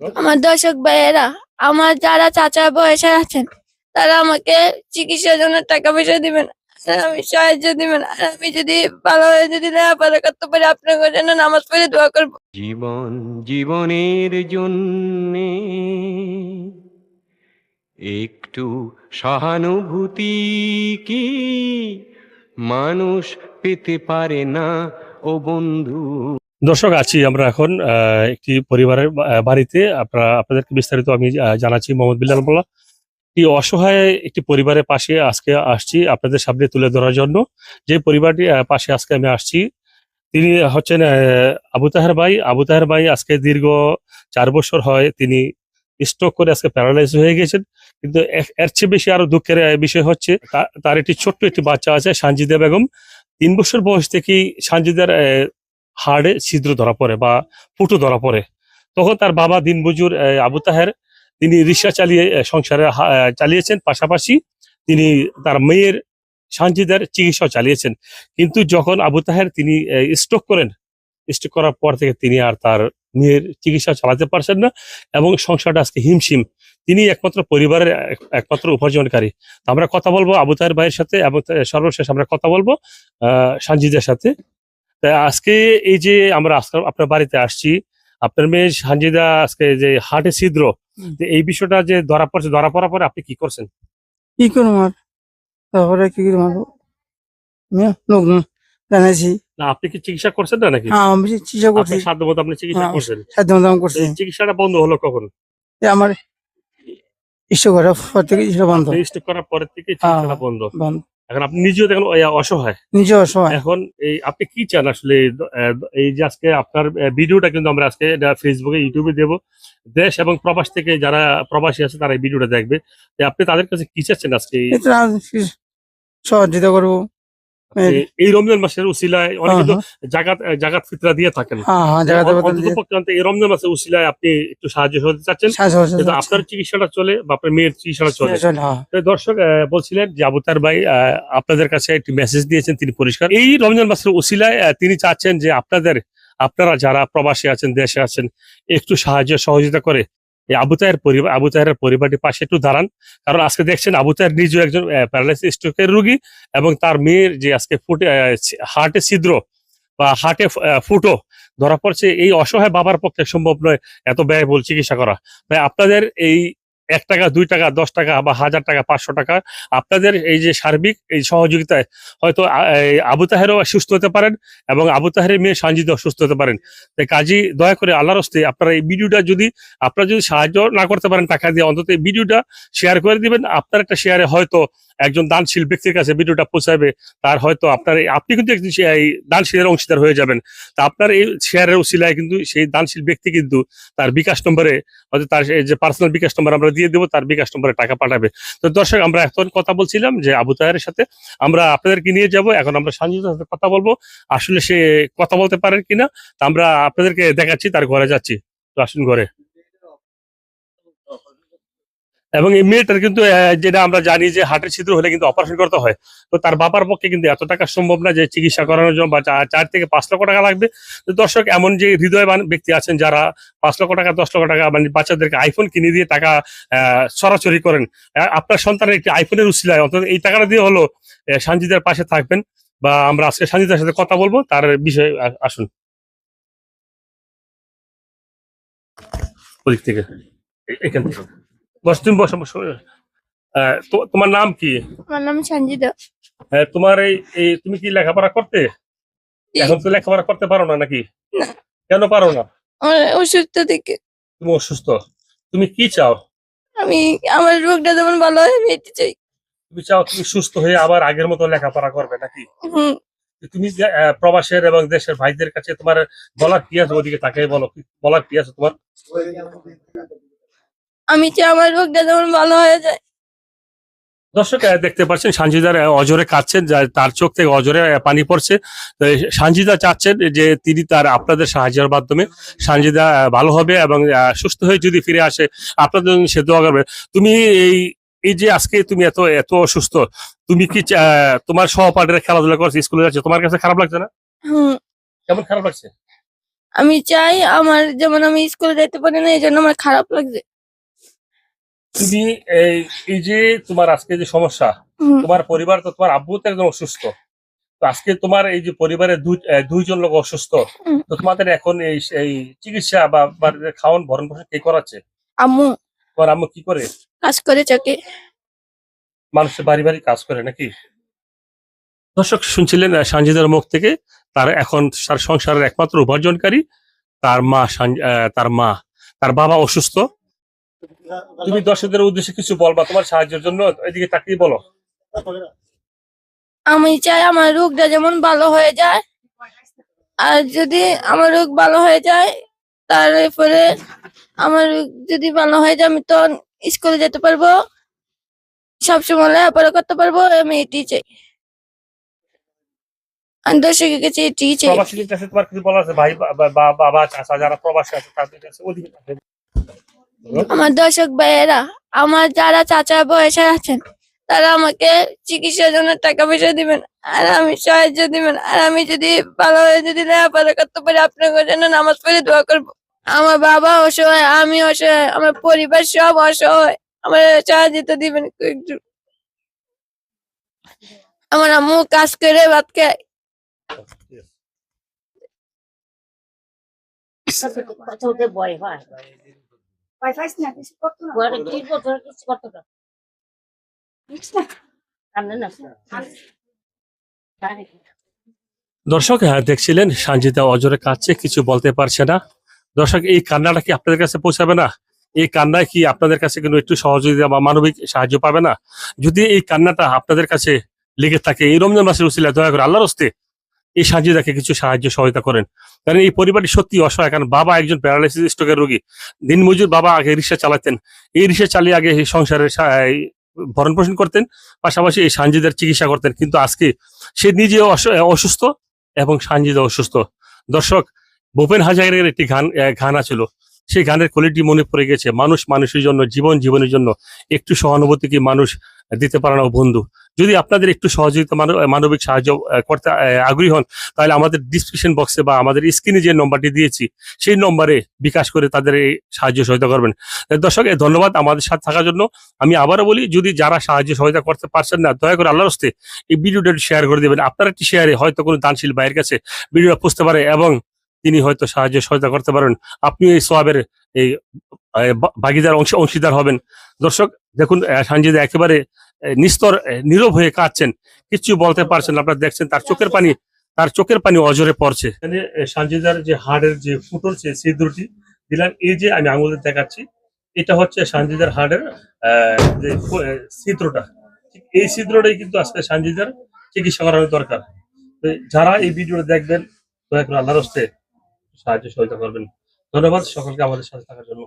আমার দর্শক ভাইয়েরা আমার যারা চাচা বয়সে আছেন তারা আমাকে চিকিৎসার জন্য টাকা পয়সা দিবেন আর আমি সাহায্য দিবেন আর আমি যদি ভালো হয়ে যদি লেখাপড়া করতে পারি আপনাদের জন্য নামাজ পড়ে দোয়া করব। জীবন জীবনের জন্যে একটু সহানুভূতি কি মানুষ পেতে পারে না ও বন্ধু? দর্শক, আছি আমরা এখন একটি পরিবারের বাড়িতে। আপনারা, আপনাদেরকে বিস্তারিত আমি জানাচ্ছি মোহাম্মদ বিল্লাল মোল্লা। একটি অসহায় একটি পরিবারের পাশে আজকে আসছি আপনাদের সামনে তুলে ধরার জন্য। যে পরিবারটি পাশে আজকে আমি আসছি, তিনি হচ্ছেন আবু তাহের ভাই। আবু তাহের ভাই আজকে দীর্ঘ চার বছর হয় তিনি স্ট্রোক করে আজকে প্যারালাইজ হয়ে গেছেন। কিন্তু এর চেয়ে বেশি আরও দুঃখের বিষয় হচ্ছে তার একটি ছোট্ট একটি বাচ্চা আছে, সানজিদা বেগম। তিন বছর বয়স থেকেই সানজিদার হাড়ে ছিদ্র ধরা পড়ে বা ফুটো ধরা পড়ে। তখন তার বাবা দিনবজুর আবু তাহের, তিনি রিক্সা চালিয়ে সংসারে চালিয়েছেন। পাশাপাশি তিনি তার মেয়ের সানজিদার চিকিৎসা চালিয়েছেন। কিন্তু যখন আবু তাহের তিনি স্ট্রোক করেন স্ট্রোক করার পর থেকে তিনি আর তার মেয়ের চিকিৎসা চালাতে পারছেন না এবং সংসারটা আজকে হিমশিম। তিনি একমাত্র পরিবারের এক- একমাত্র উপার্জনকারী। আমরা কথা বলব আবু তাহের ভাইয়ের সাথে এবং সর্বশেষ আমরা কথা বলব আহ সানজিদার সাথে। তা আজকে এই যে আমরা আপনার বাড়িতে আসছি আপনার মেয়ে সানজিদা আজকে যে হার্টে ছিদ্র এই বিষয়টা যে ধরা পড়ছে ধরা পড়ার পরে আপনি কি করছেন? কি করব আর? তারপরে কি করব জানাইছি। না আপনি কি চিকিৎসা করছেন না নাকি? হ্যাঁ আমি চিকিৎসা করছি। আপনার আপনি চিকিৎসা হ্যাঁ। করছেন। আমি করছি। চিকিৎসাটা বন্ধ হলো কখন? আমার ইষ্ট করার পর থেকে বন্ধ। করার পরের থেকে চিকিৎসাটা বন্ধ। বন্ধ। এখন আপনি নিজেও দেখেন অসহায়। নিজে অসহায়। এখন এই আপনি কি চান আসলে এই যে আজকে আপনার ভিডিওটা কিন্তু আমরা আজকে এটা ফেসবুকে ইউটিউবে দেব। দেশ এবং প্রবাস থেকে যারা প্রবাসী আছে তারা এই ভিডিওটা দেখবে। আপনি তাদের কাছে কি চাচ্ছেন আজকে সহযোগিতা করব। এই- রমজান মাসের উসিলায় অনেকে তো জাগাত জাগাত ফিতরা দিয়ে থাকেন। হ্যাঁ হ্যাঁ এই রমজান মাসের উসিলায় আপনি একটু সাহায্য হতে চাচ্ছেন। আপনার চিকিৎসাটা চলে বা আপনার মেয়ের চিকিৎসাটা চলে। হ্যাঁ। দর্শক বলছিলেন যে আবুতার ভাই আহ, আপনাদের কাছে একটি মেসেজ দিয়েছেন তিনি পরিষ্কার। এই রমজান মাসের উসিলায় তিনি চাচ্ছেন যে আপনাদের আপনারা যারা প্রবাসী আছেন দেশে আছেন একটু সাহায্য সহযোগিতা করে এই আবু চায়ের পরিবার আবু চায়ের পরিবারটি পাশে একটু দাঁড়ান। কারণ আজকে দেখছেন আবু চায়ের নিজেও একজন প্যারালাইসিস স্ট্রোকের রুগী এবং তার মেয়ের যে আজকে ফুটে হার্টে ছিদ্র বা হার্টে ফুটো ধরা পড়ছে, এই অসহায় বাবার পক্ষে সম্ভব নয় এত ব্যয় বল চিকিৎসা করা। তাই আপনাদের এই এক টাকা, দুই টাকা, দশ টাকা বা হাজার টাকা, পাঁচশো টাকা। আপনাদের এই যে সার্বিক এই সহযোগিতায় হয়তো আবু তাহেরও সুস্থ হতে পারেন এবং আবু তাহের মেয়ে সঞ্জিত সুস্থ হতে পারেন। তাই কাজী, দয়া করে আল্লাহর হস্তে আপনারা এই ভিডিওটা যদি, আপনারা যদি সাহায্য না করতে পারেন টাকা দিয়ে, অন্তত এই ভিডিওটা শেয়ার করে দিবেন। আপনার একটা শেয়ারে হয়তো একজন দানশীল ব্যক্তির কাছে ভিডিওটা পৌঁছাবে, তার হয়তো আপনার আপনি কিন্তু একজন এই দানশীলের অংশীদার হয়ে যাবেন। তা আপনার এই শেয়ারের উসিলায় কিন্তু সেই দানশীল ব্যক্তি কিন্তু তার বিকাশ নম্বরে হয়তো তার যে পার্সোনাল বিকাশ নম্বর আমরা দিয়ে দেবো, তার বিকাশ নম্বরে টাকা পাঠাবে। তো দর্শক, আমরা এখন কথা বলছিলাম যে আবু তাহের সাথে। আমরা আপনাদেরকে নিয়ে যাব, এখন আমরা সঞ্জিতার সাথে কথা বলব। আসলে সে কথা বলতে পারেন কিনা, তা আমরা আপনাদেরকে দেখাচ্ছি, তার ঘরে যাচ্ছি। তো আসুন ঘরে। এবং এই মেয়েটার কিন্তু যেটা আমরা জানি যে হার্টের ছিদ্র হলে কিন্তু অপারেশন করতে হয়। তো তার বাবার পক্ষে কিন্তু এত টাকা সম্ভব না যে চিকিৎসা করানোর জন্য বা চার থেকে পাঁচ লক্ষ টাকা লাগবে। তো দর্শক, এমন যে হৃদয়বান ব্যক্তি আছেন যারা পাঁচ লক্ষ টাকা, দশ লক্ষ টাকা মানে বাচ্চাদেরকে আইফোন কিনে দিয়ে টাকা সরাসরি করেন। আপনার সন্তানের একটি আইফোনের উচিলায় অন্তত এই টাকাটা দিয়ে হলো সানজিদার পাশে থাকবেন বা আমরা আজকে সানজিদার সাথে কথা বলব, তার বিষয়ে আসুন। ওদিক থেকে এখান থেকে। বস তুমি বসো বসো। আহ, তো- তোমার নাম কি? আমার নাম সঞ্জিতা। হ্যাঁ, তোমার এই এই তুমি কি লেখাপড়া করতে? এখন তো লেখাপড়া করতে পারো না নাকি? না। কেন পারো না? আমার অসুস্থ থেকে তুমি অসুস্থ। তুমি কি চাও? আমি আমার রোগটা যেমন ভালো হয় আমি এটি চাই। তুমি চাও তুমি সুস্থ হয়ে আবার আগের মতো লেখাপড়া করবে নাকি? হুম। তুমি যে, আহ, প্রবাসের এবং দেশের ভাইদের কাছে তোমার বলার কি আছে? ওদিকে তাকে বলো কি- বলার কি আছে তোমার? আমি চাই আমার রোগটা যেমন ভালো হয়ে যায়? দর্শক দেখতে পাচ্ছেন সানজিদার অজরে কাঁদছেন তার চোখ থেকে অজরে পানি পড়ছে। তো সানজিদা চাচ্ছেন যে তিনি তার আপনাদের সাহায্যের মাধ্যমে সানজিদা ভালো হবে এবং সুস্থ হয়ে যদি ফিরে আসে আপনাদের জন্য সে দোয়া করবে। তুমি এই এই যে আজকে তুমি এত এত অসুস্থ তুমি কি তোমার সহপাঠীরা খেলাধুলা করছে স্কুলে যাচ্ছে তোমার কাছে খারাপ লাগছে না? কেমন খারাপ লাগছে? আমি চাই আমার যেমন আমি স্কুলে যেতে পারি না এই জন্য আমার খারাপ লাগছে। তুমি এই এই যে তোমার আজকে যে সমস্যা তোমার পরিবার তো তোমার আব্বু তো একদম অসুস্থ। তো আজকে তোমার এই যে পরিবারের দুইজন লোক অসুস্থ তো তোমাদের এখন এই এই চিকিৎসা বা খাওয়ান ভরণ পোষণ কে করাচ্ছে? আম্মু। তোমার আম্মু কি করে? কাজ করে চকে মানুষের বাড়ি বাড়ি কাজ করে নাকি? দর্শক শুনছিলেন সানজিদার মুখ থেকে তার এখন তার সংসারের একমাত্র উপার্জনকারী তার মা তার মা তার বাবা অসুস্থ। তুমি দর্শকদের উদ্দেশ্যে কিছু বলবা তোমার সাহায্যের জন্য এদিকে তাকিয়ে বলো আমি চাই আমার রোগটা যেমন ভালো হয়ে যায় আর যদি আমার রোগ ভালো হয়ে যায় তারপরে আমার যদি ভালো হয়ে যায় আমি তো স্কুলে যেতে পারব সবসময় লেখাপড়া করতে পারব আমি এটি চাই আমি দর্শকের কাছে এটি চাই তোমার কিছু বলা আছে ভাই বা- বা- বা- বাবা চাচা যারা প্রবাসী আছে তাদের কাছে ওদিকে তাকিয়ে বলো। আমার দর্শক ভাইয়েরা আমার যারা চাচা বয়সে আছেন তারা আমাকে চিকিৎসার জন্য টাকা পয়সা দিবেন আর আমি সাহায্য দিবেন আর আমি যদি ভালো হয়ে যদি লেখাপড়া করতে পারি আপনাদের জন্য নামাজ পড়ে দোয়া করব। আমার বাবা অসহায় আমি অসহায় আমার পরিবার সব অসহায় আমার সাহায্য তো দিবেন একটু। আমার আম্মু কাজ করে ভাত খায়। কথা ভয় হয়। ঘরে কি করতে কিছু করতে কান্দে না। দর্শক হ্যাঁ, দেখছিলেন সানজিদা অজরে কাঁদছে কিছু বলতে পারছে না। দর্শক এই কান্নাটা কি আপনাদের কাছে পৌঁছাবে না? এই কান্নায় কি আপনাদের কাছে কিন্তু একটু সহযোগিতা বা মানবিক সাহায্য পাবে না? যদি এই কান্নাটা আপনাদের কাছে লেগে থাকে এই রমজান মাসের উসিলা দয়া করে আল্লাহর হস্তে এই সানজিদাকে কিছু সাহায্য সহায়তা করেন। কারণ এই পরিবারটি সত্যি অসহায়, কারণ বাবা একজন প্যারালাইসিস স্ট্রোকের রোগী। দিনমজুর বাবা আগে রিক্সা চালাতেন। এই রিক্সা চালিয়ে আগে সংসারের ভরণ পোষণ করতেন, পাশাপাশি এই সানজিদার চিকিৎসা করতেন। কিন্তু আজকে সে নিজে অস- অসুস্থ এবং সানজিদা অসুস্থ। দর্শক ভূপেন হাজারের একটি ঘান ঘানা গান ছিল সেই গানের কোয়ালিটি মনে পড়ে গেছে। মানুষ মানুষের জন্য, জীবন জীবনের জন্য একটু সহানুভূতি কি মানুষ দিতে পারে না বন্ধু। যদি আপনাদের একটু সহযোগিতা মানব- মানবিক সাহায্য করতে আগ্রহী হন, তাহলে আমাদের ডিসক্রিপশন বক্সে বা আমাদের স্ক্রিনে যে নম্বরটি দিয়েছি, সেই নম্বরে বিকাশ করে তাদের এই সাহায্য সহায়তা করবেন। দর্শক ধন্যবাদ আমাদের সাথে থাকার জন্য। আমি আবারও বলি, যদি যারা সাহায্য সহায়তা করতে পারছেন না, দয়া করে আল্লাহর হস্তে এই ভিডিওটা শেয়ার করে দেবেন। আপনার একটি শেয়ারে হয়তো কোনো দানশীল ভাইয়ের কাছে ভিডিওটা পুষতে পারে এবং তিনি হয়তো সাহায্য সহায়তা করতে পারেন। আপনি এই সোয়াবের এই ভাগিদার অংশ, অংশীদার হবেন। দর্শক, দেখুন সানজিদা একেবারে নিস্তর নীরব হয়ে কাঁদছেন। কিছু বলতে পারছেন। আপনারা দেখছেন, তার চোখের পানি, তার চোখের পানি অজরে পড়ছে। এখানে সানজিদার যে হাড়ের যে ফুটোর যে ছিদ্রটি দিলাম। এই যে আমি আঙুলে দেখাচ্ছি, এটা হচ্ছে সানজিদার হাড়ের যে ছিদ্রটা। এই ছিদ্রটাই কিন্তু আজকে সানজিদার চিকিৎসা করানো দরকার। যারা এই ভিডিওটা দেখবেন, দয়া করে সাহায্য সহায়তা করবেন। ধন্যবাদ সকলকে আমাদের সাথে থাকার জন্য।